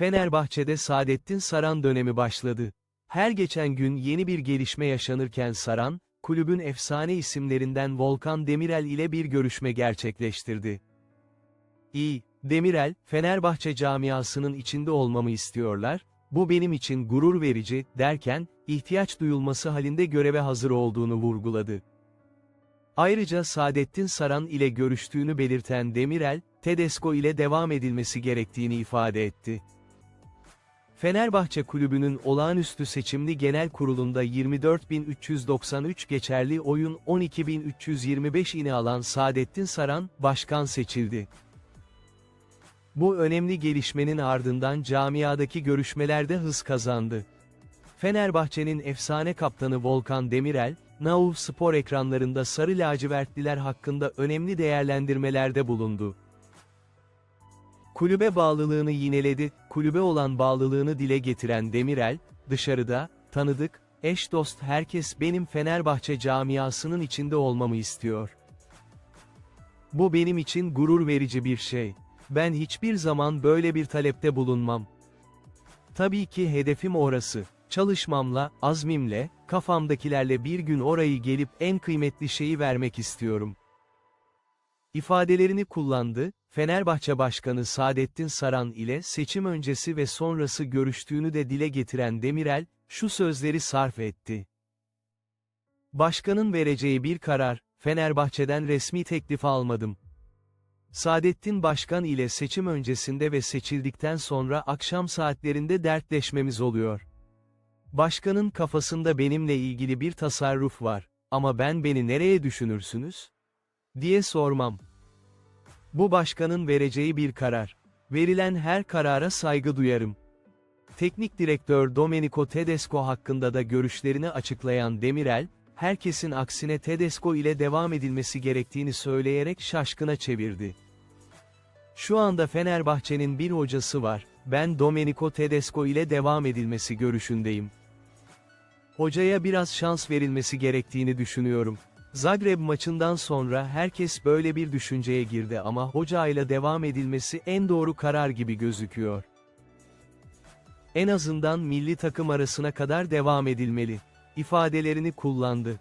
Fenerbahçe'de Saadettin Saran dönemi başladı. Her geçen gün yeni bir gelişme yaşanırken Saran, kulübün efsane isimlerinden Volkan Demirel ile bir görüşme gerçekleştirdi. İyi, Demirel, Fenerbahçe camiasının içinde olmamı istiyorlar, bu benim için gurur verici, derken, ihtiyaç duyulması halinde göreve hazır olduğunu vurguladı. Ayrıca Saadettin Saran ile görüştüğünü belirten Demirel, Tedesco ile devam edilmesi gerektiğini ifade etti. Fenerbahçe Kulübü'nün olağanüstü seçimli genel kurulunda 24.393 geçerli oyun 12.325 ini alan Saadettin Saran, başkan seçildi. Bu önemli gelişmenin ardından camiadaki görüşmelerde hız kazandı. Fenerbahçe'nin efsane kaptanı Volkan Demirel, Nauf spor ekranlarında sarı lacivertliler hakkında önemli değerlendirmelerde bulundu. Kulübe bağlılığını yineledi, kulübe olan bağlılığını dile getiren Demirel, dışarıda, tanıdık, eş dost herkes benim Fenerbahçe camiasının içinde olmamı istiyor. Bu benim için gurur verici bir şey. Ben hiçbir zaman böyle bir talepte bulunmam. Tabii ki hedefim orası. Çalışmamla, azmimle, kafamdakilerle bir gün orayı gelip en kıymetli şeyi vermek istiyorum. İfadelerini kullandı, Fenerbahçe Başkanı Saadettin Saran ile seçim öncesi ve sonrası görüştüğünü de dile getiren Demirel, şu sözleri sarf etti. Başkanın vereceği bir karar, Fenerbahçe'den resmi teklif almadım. Saadettin Başkan ile seçim öncesinde ve seçildikten sonra akşam saatlerinde dertleşmemiz oluyor. Başkanın kafasında benimle ilgili bir tasarruf var, ama ben beni nereye düşünürsünüz? Diye sormam. Bu başkanın vereceği bir karar. Verilen her karara saygı duyarım. Teknik direktör Domenico Tedesco hakkında da görüşlerini açıklayan Demirel, herkesin aksine Tedesco ile devam edilmesi gerektiğini söyleyerek şaşkına çevirdi. Şu anda Fenerbahçe'nin bir hocası var, ben Domenico Tedesco ile devam edilmesi görüşündeyim. Hocaya biraz şans verilmesi gerektiğini düşünüyorum. Zagreb maçından sonra herkes böyle bir düşünceye girdi ama hoca ile devam edilmesi en doğru karar gibi gözüküyor. En azından milli takım arasına kadar devam edilmeli. ifadelerini kullandı.